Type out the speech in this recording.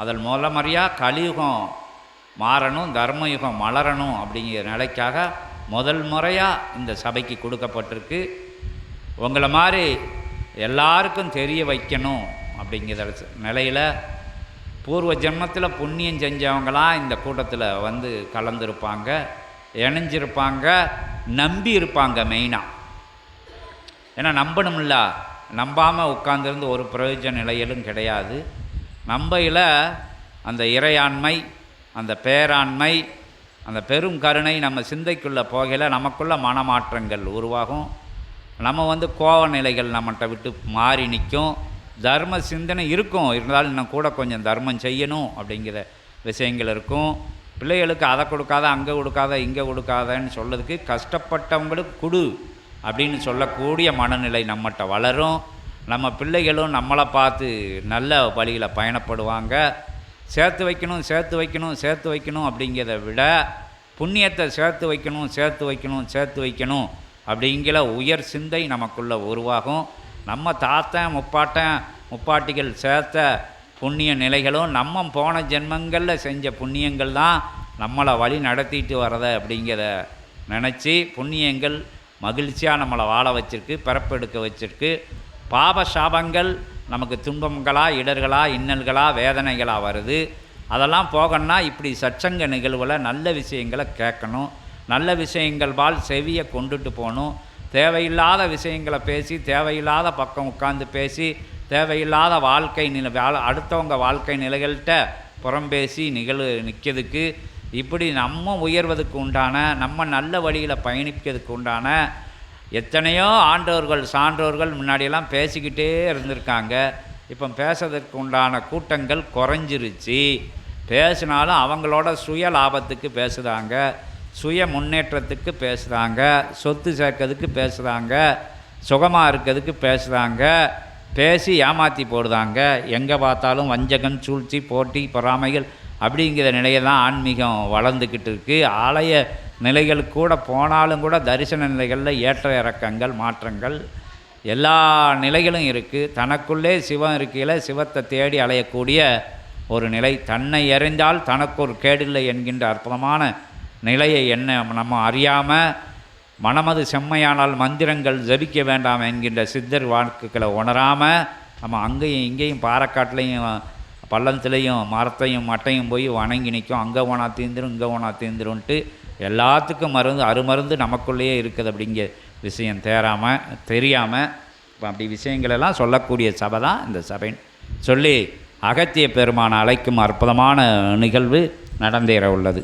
அதன் மூலமறியாக கலியுகம் மாறணும் தர்மயுகம் மலரணும் அப்படிங்கிற நிலைக்காக முதல் முறையாக இந்த சபைக்கு கொடுக்கப்பட்டிருக்கு. உங்களை மாதிரி எல்லாருக்கும் தெரிய வைக்கணும் அப்படிங்கிற நிலையில் பூர்வ ஜென்மத்தில் புண்ணியம் செஞ்சவங்களாம் இந்த கூட்டத்தில் வந்து கலந்துருப்பாங்க இணைஞ்சிருப்பாங்க நம்பி இருப்பாங்க மெயினாக ஏன்னா நம்பணும்ல நம்பாமல் உட்காந்துருந்து ஒரு பிரயோஜன நிலையிலும் கிடையாது. நம்பையில் அந்த இறையாண்மை அந்த பேராண்மை அந்த பெரும் கருணை நம்ம சிந்தைக்குள்ளே போகையில் நமக்குள்ள மனமாற்றங்கள் உருவாகும். நம்ம வந்து கோவ நிலைகள் நம்மகிட்ட விட்டு மாறி நிற்கும். தர்ம சிந்தனை இருக்கும். இருந்தாலும் இன்னும் கூட கொஞ்சம் தர்மம் செய்யணும் அப்படிங்கிற விஷயங்கள் இருக்கும். பிள்ளைகளுக்கு அதை கொடுக்காத அங்கே கொடுக்காத இங்கே கொடுக்காதன்னு சொல்லதுக்கு கஷ்டப்பட்டவங்களுக்கு கொடு அப்படின்னு சொல்லக்கூடிய மனநிலை நம்மகிட்ட வளரும். நம்ம பிள்ளைகளும் நம்மளை பார்த்து நல்ல வழியில் பயணப்படுவாங்க. சேர்த்து வைக்கணும் சேர்த்து வைக்கணும் சேர்த்து வைக்கணும் அப்படிங்கிறத விட புண்ணியத்தை சேர்த்து வைக்கணும் சேர்த்து வைக்கணும் சேர்த்து வைக்கணும் அப்படிங்கிற உயர் சிந்தை நமக்குள்ளே உருவாகும். நம்ம தாத்தன் முப்பாட்டன் முப்பாட்டிகள் சேர்த்த புண்ணிய நிலைகளும் நம்ம போன ஜென்மங்களில் செஞ்ச புண்ணியங்கள் தான் நம்மளை வழி நடத்திட்டு வரத அப்படிங்கிறத நினச்சி புண்ணியங்கள் மகிழ்ச்சியாக நம்மளை வாழ வச்சிருக்கு பிறப்பெடுக்க வச்சிருக்கு. பாப சாபங்கள் நமக்கு துன்பங்களா இடர்களா இன்னல்களா வேதனைகளாக வருது. அதெல்லாம் போகணும்னா இப்படி சச்சங்க நிகழ்வில் நல்ல விஷயங்களை கேட்கணும். நல்ல விஷயங்கள் பால் செவியை கொண்டுட்டு போகணும். தேவையில்லாத விஷயங்களை பேசி தேவையில்லாத பக்கம் உட்காந்து பேசி தேவையில்லாத வாழ்க்கை நிலை வாழ அடுத்தவங்க வாழ்க்கை நிலைகள்கிட்ட புறம்பேசி நிகழ் நிற்கிறதுக்கு இப்படி நம்ம உயர்வதற்கு உண்டான நம்ம நல்ல வழியில் பயணிக்கிறதுக்கு உண்டான எத்தனையோ ஆண்டவர்கள் சான்றோர்கள் முன்னாடியெல்லாம் பேசிக்கிட்டே இருந்திருக்காங்க. இப்போ பேசுறதுக்கு உண்டான கூட்டங்கள் குறைஞ்சிருச்சு. பேசினாலும் அவங்களோட சுய லாபத்துக்கு பேசுகிறாங்க சுய முன்னேற்றத்துக்கு பேசுகிறாங்க சொத்து சேர்க்கறதுக்கு பேசுகிறாங்க சுகமாக இருக்கிறதுக்கு பேசுகிறாங்க பேசி ஏமாற்றி போடுதாங்க எங்கே பார்த்தாலும் வஞ்சகம் சூழ்ச்சி போட்டி பொறாமைகள் அப்படிங்கிற நிலையை தான் ஆன்மீகம் வளர்ந்துக்கிட்டு இருக்குது ஆலய நிலைகள் கூட போனாலும் கூட தரிசன நிலைகளில் ஏற்ற இறக்கங்கள் மாற்றங்கள் எல்லா நிலைகளும் இருக்குது தனக்குள்ளே சிவம் இருக்கையில் சிவத்தை தேடி அலையக்கூடிய ஒரு நிலை. தன்னை அறிந்தால் தனக்கு ஒரு கேடில்லை என்கின்ற அற்புதமான நிலையை என்ன நம்ம அறியாமல் மனமது செம்மையானால் மந்திரங்கள் ஜபிக்க வேண்டாம் என்கின்ற சித்தர் வாக்குகளை உணராமல் நம்ம அங்கேயும் இங்கேயும் பாறைக்காட்டிலையும் பள்ளத்துலேயும் மரத்தையும் மட்டையும் போய் வணங்கி நிற்கும். அங்கே ஓனா தீந்துரும் இங்கே ஓனா தீந்துருன்ட்டு எல்லாத்துக்கும் மருந்து அருமருந்து நமக்குள்ளேயே இருக்குது அப்படிங்கிற விஷயம். தேராமல் தெரியாமல் இப்போ அப்படி விஷயங்களெல்லாம் சொல்லக்கூடிய சபை தான் இந்த சபைன்னு சொல்லி அகத்திய பெருமான அழைக்கும் அற்புதமான நிகழ்வு நடந்தேற உள்ளது.